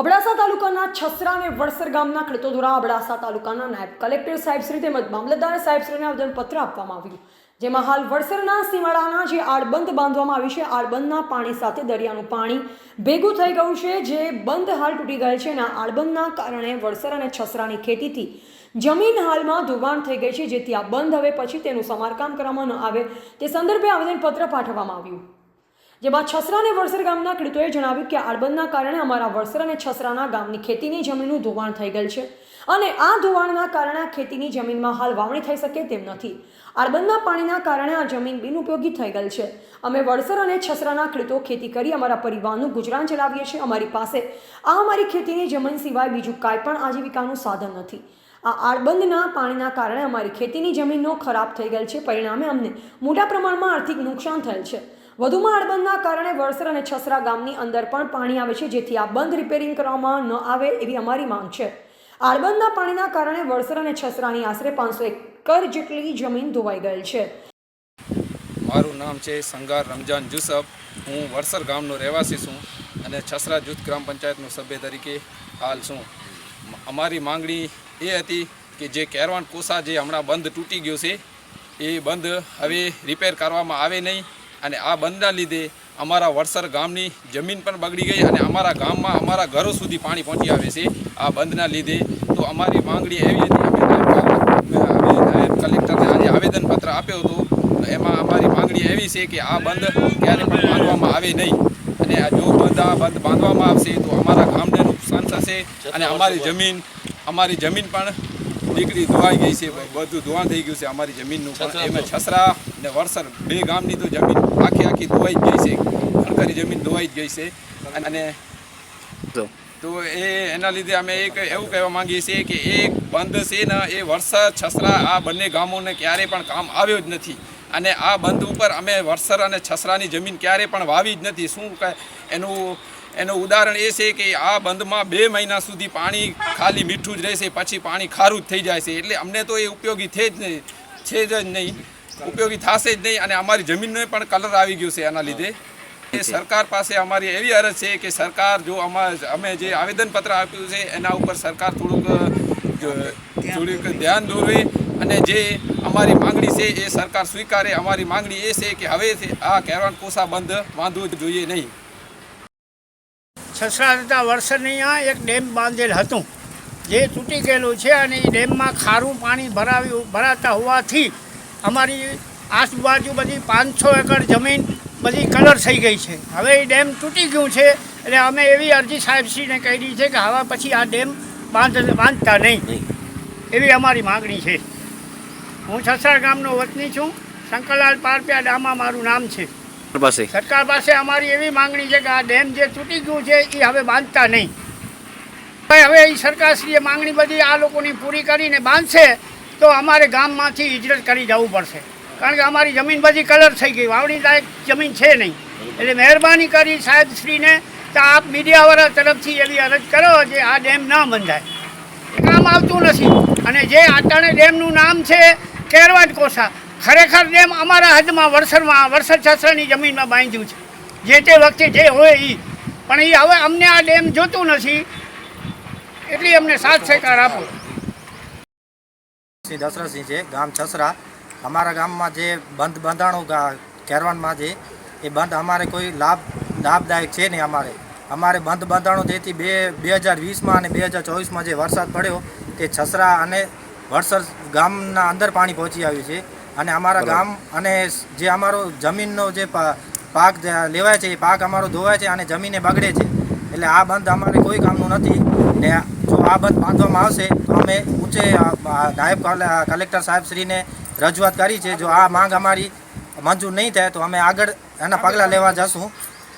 અબડાસા તાલુકાના છસરા અને વડસર ગામના ખેડૂતો અબડાસા તાલુકાના નાયબ કલેક્ટર સાહેબશ્રી તેમજ મામલતદાર સાહેબશ્રીને આવેદનપત્ર આપવામાં આવ્યું. જેમાં હાલ વડસરના સીમાડાના જે આડબંધ બાંધવામાં આવી છે, આડબંધના પાણી સાથે દરિયાનું પાણી ભેગું થઈ ગયું છે, જે બંધ હાલ તૂટી ગયેલ છે અને આડબંધના કારણે વડસર અને છસરાની ખેતીથી જમીન હાલમાં ધોવાણ થઈ ગઈ છે, જેથી આ બંધ હવે પછી તેનું સમારકામ કરવામાં ન આવે. તે સંદર્ભે આવેદનપત્ર પાઠવવામાં આવ્યું. જેમાં છસરા અને વડસર ગામના ખેડૂતોએ જણાવ્યું કે આડબંધના કારણે અમારા વડસર અને છસરાના ગામની ખેતીની જમીનનું ધોવાણ થઈ ગયેલ છે અને આ ધોવાણના કારણે ખેતીની જમીનમાં હાલ વાવણી થઈ શકે તેમ નથી. આડબંધના પાણીના કારણે આ જમીન બિનઉપયોગી થઈ ગયેલ છે. અમે વડસર અને છસરાના ખેડૂતો ખેતી કરી અમારા પરિવારનું ગુજરાન ચલાવીએ છીએ. અમારી પાસે આ અમારી ખેતીની જમીન સિવાય બીજું કાંઈ પણ આજીવિકાનું સાધન નથી. આ આડબંધના પાણીના કારણે અમારી ખેતીની જમીનનો ખરાબ થઈ ગયેલ છે. પરિણામે અમને મોટા પ્રમાણમાં આર્થિક નુકસાન થયેલ છે. વધુમાં આડબંધના કારણે વડસર અને છસરા ગામની અંદર પણ પાણી આવે છે, જેથી આ બંધ રિપેરિંગ કરવામાં ન આવે એવી અમારી માંગ છે. આડબંધના પાણીના કારણે વડસર અને છસરાની આશરે પાંચસો એકર જેટલી જમીન ધોવાઈ ગયેલ છે. મારું નામ છે સંગાર રમજાન જુસફ. હું વડસર ગામનો રહેવાસી છું અને છસરા જૂથ ગ્રામ પંચાયતનો સભ્ય તરીકે હાલ છું. અમારી માંગણી એ હતી કે જે કેરવાન કોસા જે હમણાં બંધ તૂટી ગયો છે, એ બંધ હવે રિપેર કરવામાં આવે નહીં. અને આ બંધના લીધે અમારા વડસર ગામની જમીન પણ બગડી ગઈ અને અમારા ગામમાં અમારા ઘરો સુધી પાણી પહોંચી આવે છે આ બંધના લીધે. તો અમારી માંગણી એવી હતી, અમે કલેક્ટરને આજે આવેદનપત્ર આપ્યો હતો. એમાં અમારી માંગણી એવી છે કે આ બંધ ક્યારે પણ બાંધવામાં આવે નહીં. અને જો બંધ આ બંધ બાંધવામાં આવશે તો અમારા ગામને નુકસાન થશે અને અમારી જમીન અમારી જમીન પણ નીકળી ધોવાઈ ગઈ છે બધું ધોવાણ થઈ ગયું છે અમારી જમીનનું. પણ એમાં છસરા ને વરસર બે ગામની તો જમીન આખી આખી ધોવાઈ જ ગઈ છે. સરકારી જમીન ધોવાઈ જ ગઈ છે. અને તો? એ એના લીધે અમે એક એવું કહેવા માંગીએ છીએ કે એ બંધ છે ને એ વરસાદ છસરા આ બંને ગામોને ક્યારેય પણ કામ આવ્યો જ નથી. અને આ બંધ ઉપર અમે વરસર અને છસરાની જમીન ક્યારે પણ વાવી જ નથી. શું કહે એનું એનું ઉદાહરણ એ છે કે આ બંધમાં બે મહિના સુધી પાણી ખાલી મીઠું જ રહેશે, પછી પાણી ખારું જ થઈ જાય છે. એટલે અમને તો એ ઉપયોગી થઈ જ નહીં, છે જ નહીં. ઉપયોગી થશે જ નહીં અને અમારી જમીનને પણ કલર આવી ગયું છે એના લીધે. એ સરકાર પાસે અમારી એવી અરજ છે કે સરકાર જો અમા- અમે જે આવેદનપત્ર આપ્યું છે, એના ઉપર સરકાર થોડુંક થોડીક ધ્યાન દોરવે. અને જે અમારી માંગણી છે એ સરકાર સ્વીકારે અમારી માંગણી એ છે કે હવે આ કેરવાન કોસા બંધ બાંધવું જ જોઈએ નહીં. છસરા વર્ષની વરસદની એક ડેમ બાંધેલ હતું. જે તૂટી ગયેલું છે અને એ ડેમમાં ખારું પાણી ભરાવ્યું ભરાતા હોવાથી અમારી આજુબાજુ બધી પાંચસો એકર જમીન બધી કલર થઈ ગઈ છે. હવે એ ડેમ તૂટી ગયું છે એટલે અમે એવી અરજી સાહેબશ્રીને કરી છે કે હવે પછી આ ડેમ બાંધ બાંધતા નહીં. એવી અમારી માગણી છે. હું છસરા ગામનો વતની છું. શંકરલાલ પારપિયા ડામા મારું નામ છે. પાસે. સરકાર પાસે અમારી એવી માંગણી છે કે આ ડેમ જે તૂટી ગયું છે એ હવે બાંધતા નહીં. હવે એ સરકારશ્રીએ માંગણી બધી આ લોકોની પૂરી કરીને બાંધશે તો અમારે ગામમાંથી હિજરત કરી જવું પડશે. કારણ કે અમારી જમીન બધી કલર થઈ ગઈ. વાવણી લાયક જમીન છે નહીં. એટલે મહેરબાની કરી સાહેબ શ્રીને તો આપ મીડિયાવાળા તરફથી એવી અરજ કરો કે આ ડેમ ન બંધાય. કામ આવતું નથી. અને જે આટાણે ડેમનું નામ છે કેરવાટ કોસા. ખરેખર ડેમ અમારા હદમાં વરસરમાં વરસદ છસરાની જમીનમાં બાંધ્યું છે. જે તે વખતે જે હોય એ પણ એ હવે અમને આ ડેમ જોતું નથી. એટલી અમને સાથ સહકાર આપો. શ્રી દશરથસિંહ છે, ગામ છસરા. અમારા ગામમાં જે બંધ બંધાણું કેરવાનમાં જે એ બંધ અમારે કોઈ લાભ, લાભદાયક છે નહીં અમારે. અમારે બંધ બંધાણું તેથી બે બે હજાર વીસમાં અને બે હજાર ચોવીસમાં જે વરસાદ પડ્યો, તે છસરા અને વડસર ગામના અંદર પાણી પહોંચી આવ્યું છે. અને અમારા ગામ અને જે અમારો જમીનનો જે પાક લેવાય છે એ પાક અમારો ધોવાય છે અને જમીને બગડે છે. એટલે આ બંધ અમારે કોઈ કામનું નથી. ને જો આ બંધ બાંધવામાં આવશે તો અમે ઊંચે નાયબ કલે- કલેક્ટર સાહેબશ્રીને રજૂઆત કરી છે. જો આ માંગ અમારી મંજૂર નહીં થાય તો અમે આગળ એના પગલાં લેવા જશું.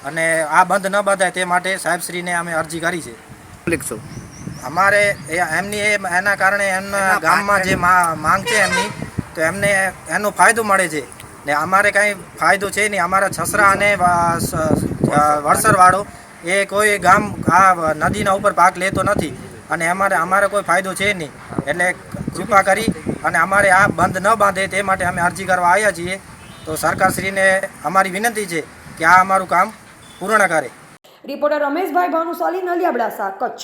અને આ બંધ ન બંધાય તે માટે સાહેબશ્રીને અમે અરજી કરી છે. લીખશો અમારે એ એમની એ એના કારણે એમના ગામમાં જે મા- માંગ છે એમની તો એમને એનો ફાયદો મળે છે. ને અમારે કાંઈ ફાયદો છે નહીં. અમારા છસરા અને વા- સ- અ, વડસરવાળો એ કોઈ ગામ આ નદીના ઉપર ભાગ લેતો નથી અને અમારે અમારે કોઈ ફાયદો છે નહીં. એટલે કૃપા કરી અને અમારે આ બંધ ન બાંધે તે માટે અમે અરજી કરવા આવ્યા છીએ. તો સરકારશ્રીને અમારી વિનંતી છે કે આ અમારું કામ પૂર્ણ કરે. રિપોર્ટર રમેશભાઈ ભાનુશાલી નલિયાબડાસા કચ્છ.